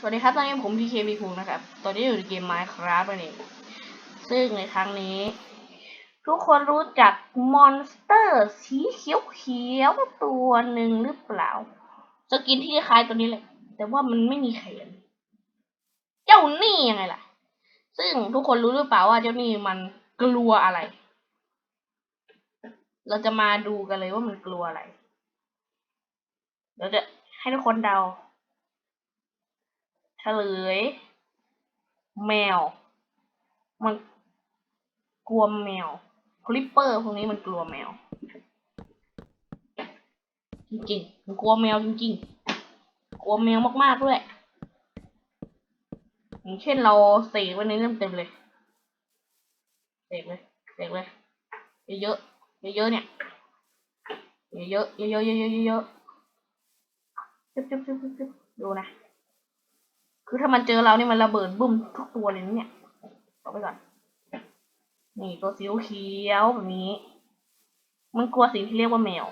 สวัสดีครับ ตอนนี้ผมพีเคพีคุงนะครับ ตอนนี้อยู่ในเกม Minecraft นั่นเองซึ่งในครั้งนี้ ทุกคนรู้จักมอนสเตอร์สีเขียวเขียวตัวหนึ่งหรือเปล่าสกินที่คล้ายตัวนี้เลย แต่ว่ามันไม่มีแขน เจ้านี่ยังไงล่ะ ซึ่งทุกคนรู้หรือเปล่าว่าเจ้านี่มันกลัวอะไร เราจะมาดูกันเลยว่ามันกลัวอะไร เราจะให้ทุกคนเดา เฉลย แมว มันกลัวแมวคลิปเปอร์พวกนี้มันกลัวแมว จริงๆ มันกลัวแมวจริง ๆ กลัวแมวมากๆด้วยอย่างเช่นเราเสกไว้ในนี้เต็มเลยเสกเลยเสกเลย เยอะๆเยอะๆเนี่ย เยอะๆเยอะๆเยอะๆเยอะๆจุ๊บจุ๊บจุ๊บจุ๊บจุ๊บดูนะ คือถ้ามันเจอเราเนี่ยมันระเบิดบุ้มทุกตัวเลยนเนี่ยเอาไปก่อน นี่ตัวสีเขียวแบบนี้ มันกลัวสิ่งที่เรียกว่าแมว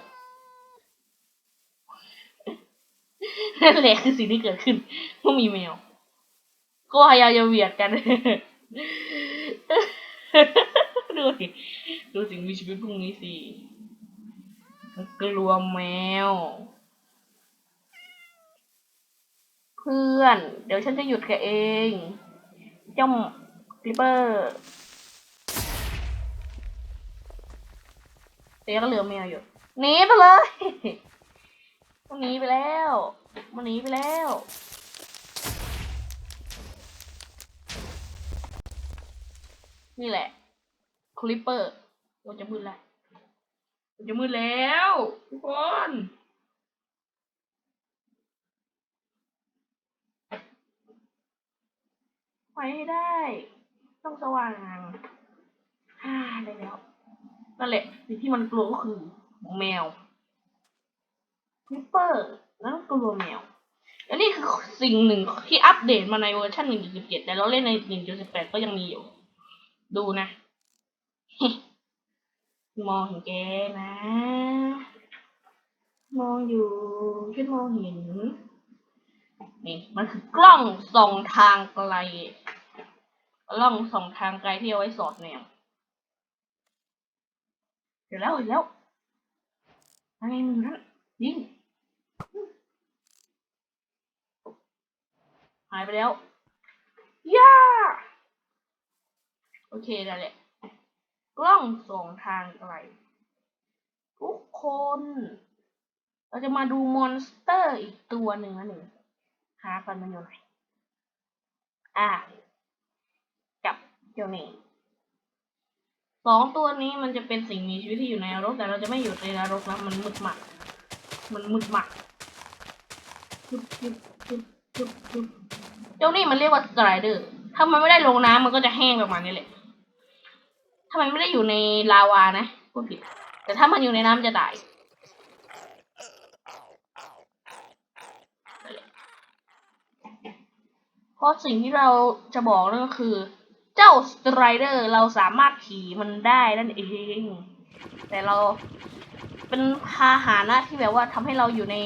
นั่นแหละคือสิ่งที่เกิดขึ้นเมื่อมีแมว ก็พยายามจะเบียดกัน ดูสิดูสิ่งมีชีวิตพวกนี้สิ มันกลัวแมว เพื่อน เดี๋ยวฉันจะหยุดแกเองเจ้าคลิปเปอร์เดี๋ยวก็เหลือแมวอยู่หนีไปเลยมันหนีไปแล้วมันหนีไปแล้วนี่แหละคลิปเปอร์โอ้จะมืดแล้วจะมืดแล้วทุกคน ไฟให้ได้ ต้องสว่างฮ่าได้แล้ว นั่นแหละ สิ่งที่มันกลัวก็คือแมวคิปเปอร์นั่นกลัวแมวและนี่คือสิ่งหนึ่งที่อัปเดตมาในเวอร์ชัน1.17 แต่เราเล่นใน 1.18 ก็ยังมีอยู่ ดูนะ มองเห็นแกนะ มองอยู่ฉันมองเห็น นี่ มันคือกล้องส่องทางไกล กล้องสองทางไกลที่เอาไว้สอดแนวเดี๋ยวแล้วเดี๋ยวแล้วอะไรมึงนั่นยิงหายไปแล้วย่าโอเคนั่นแหละ กล้องส่องทางไกลทุกคน เราจะมาดูมอนสเตอร์อีกตัวหนึ่งนะหนึ่งหากันมันอยู่ไหนอะ กับเจ้านี่สองตัวนี้มันจะเป็นสิ่งมีชีวิตที่อยู่ในนรก แต่เราจะไม่อยู่ในนรกนะมันมืดมักมันมืดมักจุ๊บจุ๊บจุ๊บจุ๊บจุ๊บเจ้านี่มันเรียกว่าสไลเดอร์ ถ้ามันไม่ได้ลงน้ำมันก็จะแห้งประมาณนี้แหละ ถ้ามันไม่ได้อยู่ในลาวานะพูดผิด แต่ถ้ามันอยู่ในน้ำจะตายเพราะสิ่งที่เราจะบอกนั่นก็คือ เจ้าสไตรเดอร์เราสามารถขี่มันได้นั่นเอง แต่เราเป็นพาหนะที่แบบว่าทำให้เราอยู่ใน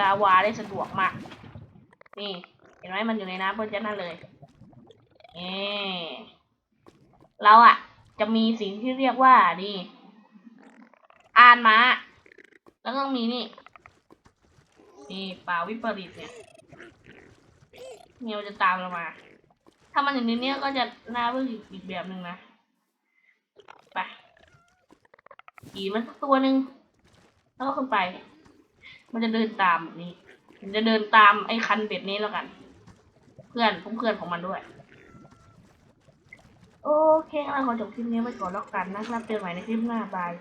ลาวาได้สะดวกมาก นี่ เห็นไหมมันอยู่ในน้ำเพราะฉะนั้นเลยนี่เราอะจะมีสิ่งที่เรียกว่านี่อานมาแล้วก็มีนี่ นี่ป่าวิปริตเนี่ยเมียวจะตามเรามา ถ้ามันอย่างนี้เนี่ยก็จะน่าเบื่ออีกแบบหนึ่งนะ ไปขี่มันสักตัวหนึ่งแล้วก็ขึ้นไป มันจะเดินตามแบบนี้ มันจะเดินตามไอ้คันเบ็ดนี้แล้วกัน เพื่อนผมเพื่อนของมันด้วย โอเคเราขอจบคลิปนี้ไว้ก่อนแล้วกันนะครับเจอกันใหม่ในคลิปหน้าบาย